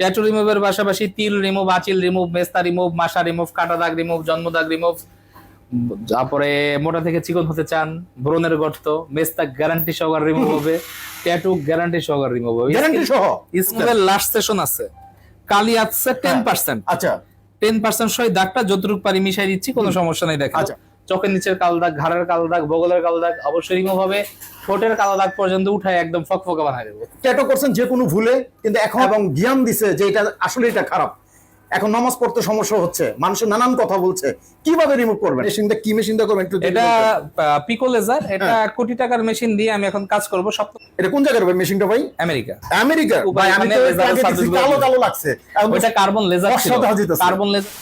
Tattoo রিমুভের পাশাপাশি তিল রিমুভ আচিল রিমুভ মেস্তা রিমুভ মাসা রিমুভ কাটা দাগ রিমুভ জন্ম দাগ রিমুভ তারপরে মোটা থেকে চিকন হতে চান ব্রণের গর্ত মেস্তা গ্যারান্টি সহকারে রিমুভ হবে ট্যাটু গ্যারান্টি সহকারে রিমুভ হবে। গ্যারান্টি সহ? স্কুলের লাস্ট সেশন আছে। কালি আছে টেন পার্সেন্ট আচ্ছা। টেন পার্সেন্ট সহ দাগটা যতটুকু পারি মিশাই দিচ্ছি কোনো সমস্যা নাই দেখেন। আচ্ছা। চোখের নিচের কালো দাগ ঘাড়ের কালো দাগ বগলের কালো দাগ অবশ্যই রিমুভ হবে। ঠোঁটের কালো দাগ পর্যন্ত উঠায় একদম ফকফকা বানাই দেবো। ট্যাটো করছেন যে কোনো ভুলে কিন্তু এখন এবং জ্ঞান দিছে যে এটা আসলে এটা খারাপ। এখন নামাজ পড়তে সমস্যা হচ্ছে মানুষের নানান কথা বলছে কীভাবে রিমুভ করবেন? মেশিনটা কি মেশিনটা করবেন একটু এটা পিকো লেজার এটা হ্যাঁ। কোটি টাকার মেশিন দিয়ে আমি এখন কাজ করব সব এটা কোন জায়গার ভাই মেশিনটা ভাই? আমেরিকা। আমেরিকা ভাই আমি তো দেখছি service কালো কালো লাগছে। তো- ওইটা কার্বন লেজার ছিল। কার্বন লেজার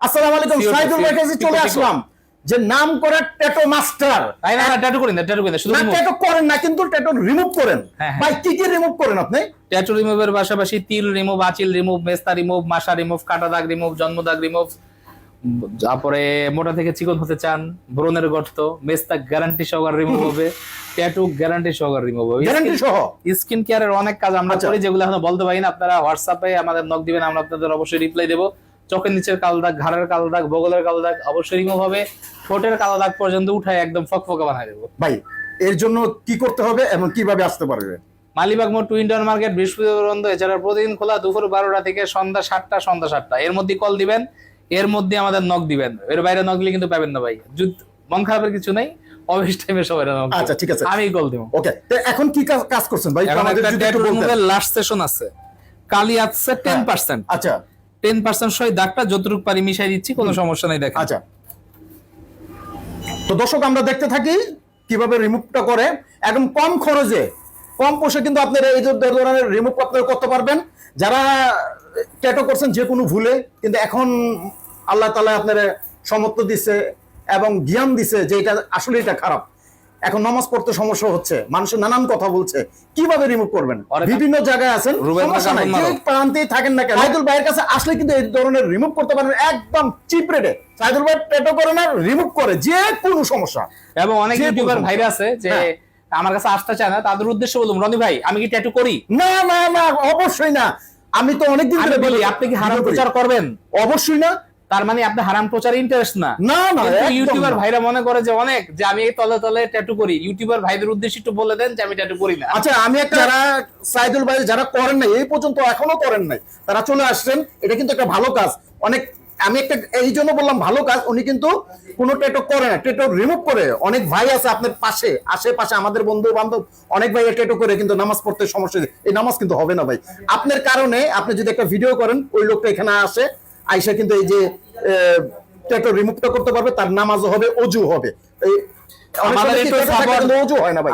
আসসালামু আলাইকুম সাইদুল ভাই কাছে চলে আসলাম। যে নাম করা ট্যাটো মাস্টার তাই না? ট্যাটু করি না ট্যাটু করি শুধু ট্যাটো করেন না কিন্তু ট্যাটো রিমুভ করেন। হ্যাঁ, হ্যাঁ। ভাই কি কি রিমুভ করেন আপনি? ট্যাটু রিমুভের পাশাপাশি তিল রিমুভ আচিল রিমুভ মেস্তা রিমুভ রিমুভ কাটা দাগ রিমুভ জন্ম দাগ রিমুভ তারপরে মোটা থেকে চিকন হতে চান ব্রণের গর্ত মেস্তা গ্যারান্টি সহকারে রিমুভ হবে ট্যাটু গ্যারান্টি সহকারে রিমুভ হবে। গ্যারান্টি সহ? স্কিন কেয়ারের অনেক কাজ আমরা আচ্ছা। করি যেগুলো এখন বলতে পারি না আপনারা হোয়াটসঅ্যাপে আমাদের নক দিবেন আমরা আপনাদের অবশ্যই রিপ্লাই দেবো। চোখের নিচের কালো দাগ ঘাড়ের কালো দাগ বগলের কালো দাগ অবশ্যই রিমুভ হবে। ঠোঁটের কালো দাগ পর্যন্ত উঠায় একদম ফকফকা বানাই দেবো। ভাই এর জন্য কি করতে হবে এবং কীভাবে আসতে পারবে? মালিবাগ মোড় টুইন্টার মার্কেট বৃহস্পতিবার বন্ধ এছাড়া প্রতিদিন খোলা দুপুর বারোটা থেকে সন্ধ্যা সাতটা সন্ধ্যা সাতটা। এর মধ্যে কল দিবেন এর মধ্যে আমাদের নক দিবেন। এর বাইরে নক দিলে কিন্তু পাবেন না ভাই। মন খারাপের কিছু নেই অফিস টাইমে সবাই আচ্ছা, ঠিক আছে। আমি কল দিব। ওকে তো এখন কি কাজ করছেন ভাই? আমাদের লাস্ট সেশন আছে। কালি আছে টেন পার্সেন্ট আচ্ছা। টেন পার্সেন্ট সহ দাগটা যতটুকু পারি মিশাই দিচ্ছি কোনো সমস্যা নাই দেখেন। আচ্ছা। তো দর্শক আমরা দেখতে থাকি কীভাবে রিমুভটা করে। একদম কম খরচে কম পয়সা কিন্তু আপনারা এই ধরনের রিমুভ আপনারা করতে পারবেন। যারা ট্যাটো করছেন যে কোনো ভুলে কিন্তু এখন আল্লাহ তালা আপনার সমর্থ দিছে এবং জ্ঞান দিছে যে এটা আসলে এটা খারাপ। এখন নামাজ পড়তে সমস্যা হচ্ছে মানুষের নানান কথা বলছে কীভাবে রিমুভ করবেন? বিভিন্ন জায়গায় আছেন সমস্যা নাই, যে প্রান্তেই থাকেন না কেন সাইদুল ভাইয়ের কাছে আসলে কিন্তু এই ধরনের রিমুভ করতে পারবেন একদম চিপ রেটে সাইদুল ভাই ট্যাটো করে না রিমুভ করে যে কোনো সমস্যা। এবং অনেক ইউটিউবার ভাইরা আছে যে হ্যাঁ। আমার কাছে আসতে চায় না তাদের উদ্দেশ্যে বলুন রনি ভাই আমি কি ট্যাটু করি? না না না অবশ্যই না। আমি তো অনেকদিন ধরে বলি আপনি কি হারাম প্রচার করবেন? অবশ্যই না। তার মানে আপনি হারাম প্রচারে ইন্টারেস্ট না। না না ইউটিউবার ভাইরা মনে করে যে অনেক যে আমি এই তলে তলে ট্যাটু করি। ইউটিউবার ভাইদের উদ্দেশ্যে একটু বলে দেন যে আমি ট্যাটু করি না। আচ্ছা আমি একটা যারা সাইদুল ভাই যারা করেন নাই এই পর্যন্ত এখনও করেন নাই তারা চলে আসছেন এটা কিন্তু একটা ভালো কাজ। অনেক আমি একটা এই জন্য বললাম ভালো কাজ উনি কিন্তু কোনো টেটো করে না। টেটো রিমুভ করে অনেক ভাই আছে আপনার পাশে আশেপাশে আমাদের বন্ধু বান্ধব অনেক ভাই টেটো করে কিন্তু নামাজ পড়তে সমস্যা। এই নামাজ কিন্তু হবে না ভাই। আপনার কারণে আপনি যদি একটা ভিডিও করেন ওই লোকটা এখানে আসে আইসা কিন্তু এই যে টেটো রিমুভটা করতে পারবে তার নামাজও হবে অজু হবে। আমাদের একটু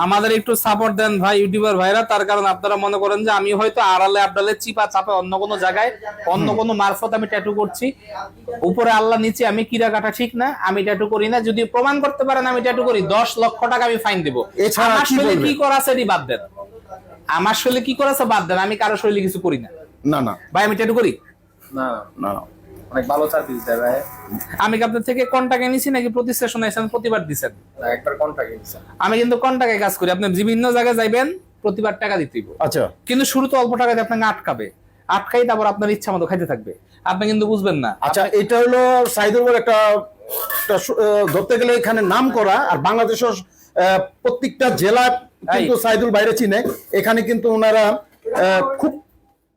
আমাদের সাপোর্ট দেন ভাই ইউটিউবার ভাইরা তার কারণ আপনারা মনে করেন যে আমি হয়তো আড়ালে আবডালে চিপা চাপে অন্য কোনো জায়গায় অন্য কোনো মারফত আমি ট্যাটু করছি। উপরে আল্লাহ নিচে আমি কিরা কাটা ঠিক না আমি ট্যাটু করি না। যদি প্রমাণ করতে পারেন আমি ট্যাটু করি দশ লক্ষ টাকা আমি ফাইন দিব। এছাড়া আমার কি করা আছে বাদ দেন। আমার শরীরে কি করা আছে বাদ দেন আমি কারও শরীরে কিছু করি না। না না। ভাই আমি ট্যাটু করি? না। না না। অনেক ভালো সার্ভিস দেয় ভাই। আমি কি আপনার থেকে কন্টাক্টে নিছি নাকি প্রতি সেশনে এসেছেন প্রতিবার দিচ্ছেন একবার কন্ট্রাক্ট নিচ্ছে আমি কিন্তু কন্টাক্টে কাজ করি। আপনি বিভিন্ন জায়গায় যাইবেন প্রতিবার টাকা দিতে আচ্ছা। কিন্তু শুরুতে অল্প টাকাতে আপনাকে আটকাবে। আটকাই তারপর আপনার ইচ্ছা মতো খাইতে থাকবে। আপনি কিন্তু বুঝবেন না। আচ্ছা এটা হলো সাইদুল একটা ধরতে গেলে এখানে নাম করা আর বাংলাদেশের আহ, প্রত্যেকটা জেলা কিন্তু সাইদুল বাইরে চিনে। এখানে কিন্তু ওনারা আহ, খুব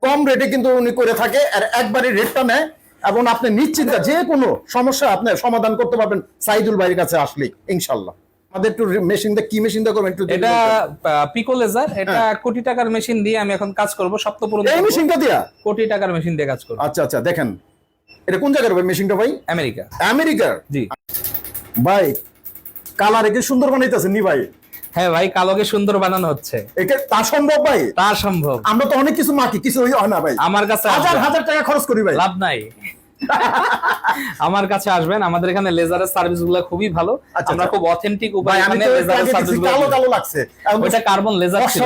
কম রেটে কিন্তু উনি করে থাকে আর একবারে রেটটা নেয় এবং আপনি নিশ্চিন্ত যে কোনো সমস্যা আপনি সমাধান করতে পারবেন সাইদুল বাইরের কাছে আসলেই ইনশাল্লাহ আমাদের একটু মেশিনটা কি মেশিনটা করবেন একটু এটা বলতেন। পিকো লেজার এটা কোটি টাকার মেশিন দিয়ে আমি এখন কাজ করব সপ্তাহ পূরণ এই। মেশিনটা দিয়া? কোটি টাকার মেশিন দিয়ে কাজ করব। আচ্ছা আচ্ছা দেখেন। এটা কোন জায়গার ভাই মেশিনটা ভাই? আমেরিকা। আমেরিকার? জি। ভাই কালার একে সুন্দর বানাইতেছেন নি ভাই? হ্যাঁ ভাই কালোকে সুন্দর বানানো হচ্ছে। একে তা সম্ভব ভাই? তা সম্ভব। আমরা তো অনেক কিছু মাকি কিছু হয় না ভাই। আমার কাছে হাজার হাজার টাকা খরচ করি ভাই। লাভ নাই। আমার কাছে আসবেন। আমাদের এখানে লেজারের সার্ভিসগুলো খুবই ভালো। আচ্ছা, আমরা আচ্ছা। খুব অথেন্টিক উপায়ে এখানে লেজারের সার্ভিস কালো কালো লাগছে। ওইটা কার্বন লেজার ছিল।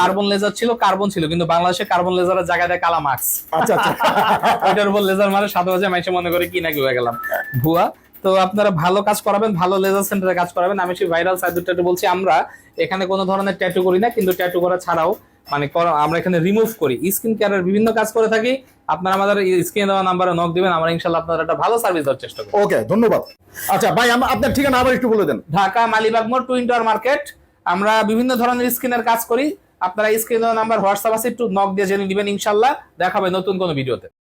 কার্বন লেজার ছিল কার্বন ছিল কিন্তু বাংলাদেশে কার্বন লেজারের জায়গায় দেয় কালা মার্কস আচ্ছা আচ্ছা। ওইটার উপর লেজার মারে সাত বাজে মাইসে মনে করে কি নাকি হয়ে গেলাম। ভুয়া। তো আপনারা ভালো কাজ করাবেন ভালো লেজার সেন্টারে কাজ করাবেন। আমি সেই ভাইরাল সাইড ট্যাটু বলছি আমরা এখানে কোনো ধরনের ট্যাটু করি না কিন্তু ট্যাটু করা ছাড়াও মানে আমরা এখানে রিমুভ করি। স্কিন কেয়ারের বিভিন্ন কাজ করে থাকি। আপনারা আমাদের স্ক্রিনে দেওয়া নাম্বারে নক দিবেন আমরা ইনশাল্লাহ আপনাদের একটা ভালো সার্ভিস দেওয়ার চেষ্টা করব। ওকে ধন্যবাদ। আচ্ছা ভাই আপনার ঠিকানা আবার একটু বলে দেন। ঢাকা মালিবাগ মোড় টুইন টাওয়ার মার্কেট আমরা বিভিন্ন ধরনের স্কিনের কাজ করি। আপনারা স্ক্রিনে দেওয়া নাম্বার হোয়াটসঅ্যাপ আছে একটু নক দিয়ে জেনে নেবেন ইনশাল্লাহ দেখাবে নতুন কোনো ভিডিওতে